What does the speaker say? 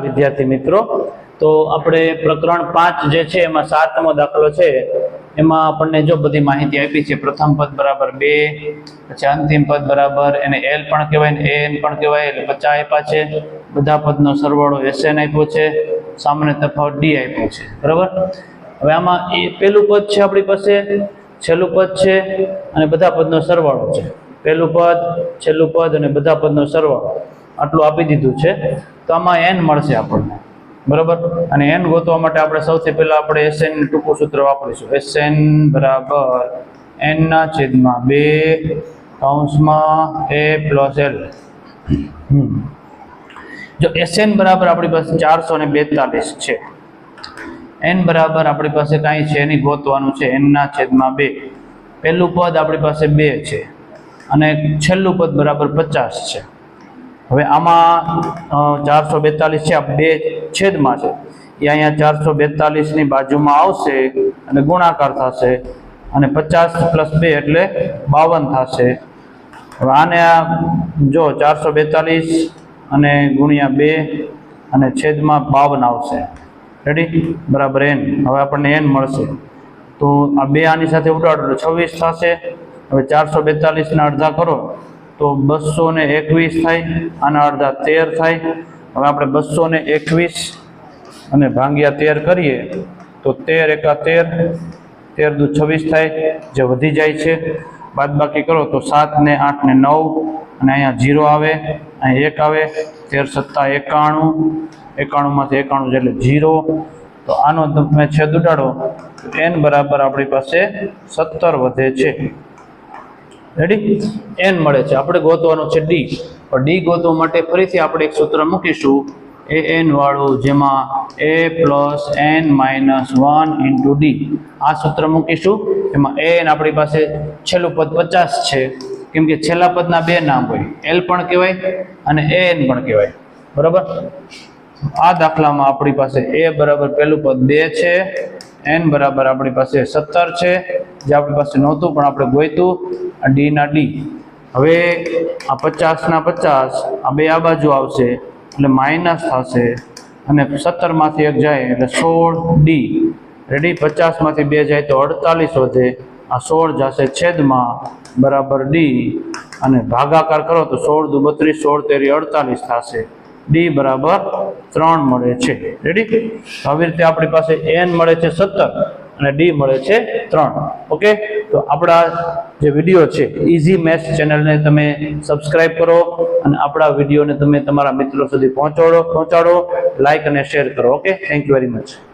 વિદ્યાર્થી મિત્રો, તો આપણે પ્રકરણ પાંચ જે છે, એમાં સાતમો દાખલો છે. એમાં આપણને જો બધી માહિતી આપી છે, પ્રથમ પદ બરાબર બે, પછી અંતિમ પદ બરાબર, એને એલ પણ કહેવાય ને એન પણ કહેવાય, એટલે પચાસ આપ્યા છે. બધા પદનો સરવાળો એસએન આપ્યો છે, સામાન્ય તફાવત ડી આપ્યો છે. બરાબર? હવે આમાં એ પહેલું પદ છે આપણી પાસે, છેલ્લું પદ છે, અને બધા પદનો સરવાળો છે. પહેલું પદ, છેલ્લું પદ, અને બધા પદનો સરવાળો. આટલું આપી દીધું છે. તો આમાં એન મળશે આપણને. બરાબર? અને એન ગોતવા માટે આપણે સૌથી પહેલા આપણે એસએન ટૂંકું સૂત્ર વાપરીશું. એસએન બરાબર એન ના છેદમાં બે કૌંસમાં એ પ્લસ એલ જો એસએન બરાબર આપણી પાસે ચારસો ને બેતાલીસ છે. એન બરાબર આપણી પાસે કાંઈ છે એની ગોતવાનું છે એનના છેદમાં બે. પહેલું પદ આપણી પાસે બે છે. અને છેલ્લું પદ બરાબર પચાસ છે. હવે આમાં ચારસો બેતાલીસ છે, આ બે છેદમાં છે. એ અહીંયા ચારસો બેતાલીસની બાજુમાં આવશે અને ગુણાકાર થશે અને પચાસ પ્લસ બે એટલે બાવન થશે. હવે આને જો ચારસો બેતાલીસ અને ગુણ્યા બે અને છેદમાં બાવન આવશે. રેડી બરાબર એન હવે આપણને એન મળશે. તો આ બે આની સાથે ઉડાડો છવ્વીસ થશે. હવે ચારસો બેતાલીસના અડધા કરો. તો બસો ને એકવીસ થાય આના અડધા તેર થાય. હવે આપણે બસો ને એકવીસ અને ભાંગ્યા તેર કરીએ તો તેર એકા તેર તેર દુ છવ્વીસ થાય, જે વધી જાય છે. બાદ બાકી કરો તો સાત ને આઠ ને નવ, અને અહીંયા જીરો આવે અહીં એક આવે, તેર સત્તા એકાણું, એકાણુંમાંથી એકાણું એટલે જીરો. તો આનો તમે છેદ ઉડાડો એન બરાબર આપણી પાસે સત્તર વધે છે. રેડી એન મળે છે. આપણે ગોતવાનું છે ડી પણ ડી ગોતવા માટે ફરીથી આપણે એક સૂત્ર મૂકીશું. એ એન વાળું જેમાં A plus N minus one into D આ સૂત્ર મૂકીશું. એમાં એન આપણી પાસે છેલ્લું પદ પચાસ છે. કેમ કે છેલ્લા પદના બે નામ હોય. એલ પણ કહેવાય અને એન પણ કહેવાય. બરાબર? આ દાખલામાં આપણી પાસે એ બરાબર પહેલું પદ બે છે. એન બરાબર આપણી પાસે સત્તર છે. જે આપણી પાસે નહોતું, પણ આપણે ગોઈતું. આ ડીના ડી. હવે આ પચાસના પચાસ, આ બે આ બાજુ આવશે, એટલે માઇનસ થશે, અને સત્તરમાંથી એક જાય, એટલે સોળ ડી. રેડી? પચાસમાંથી બે જાય તો અડતાલીસ વધે. આ સોળ જશે છેદમાં બરાબર ડી. અને ભાગાકાર કરો તો સોળ દુ બત્રીસ, સોળ તેરી અડતાલીસ થશે. ડી બરાબર ત્રણ મળે છે. રેડી? આવી રીતે આપણી પાસે એન મળે છે સત્તર. અને ડી મળે છે ત્રણ. ઓકે તો આપણા જે વીડિયો છે ઇઝી મેથ્સ ચેનલને તમે સબસ્ક્રાઈબ કરો અને આપણા વિડીયોને તમે તમારા મિત્રો સુધી પહોંચાડો પહોંચાડો લાઈક અને શેર કરો. Okay thank you very much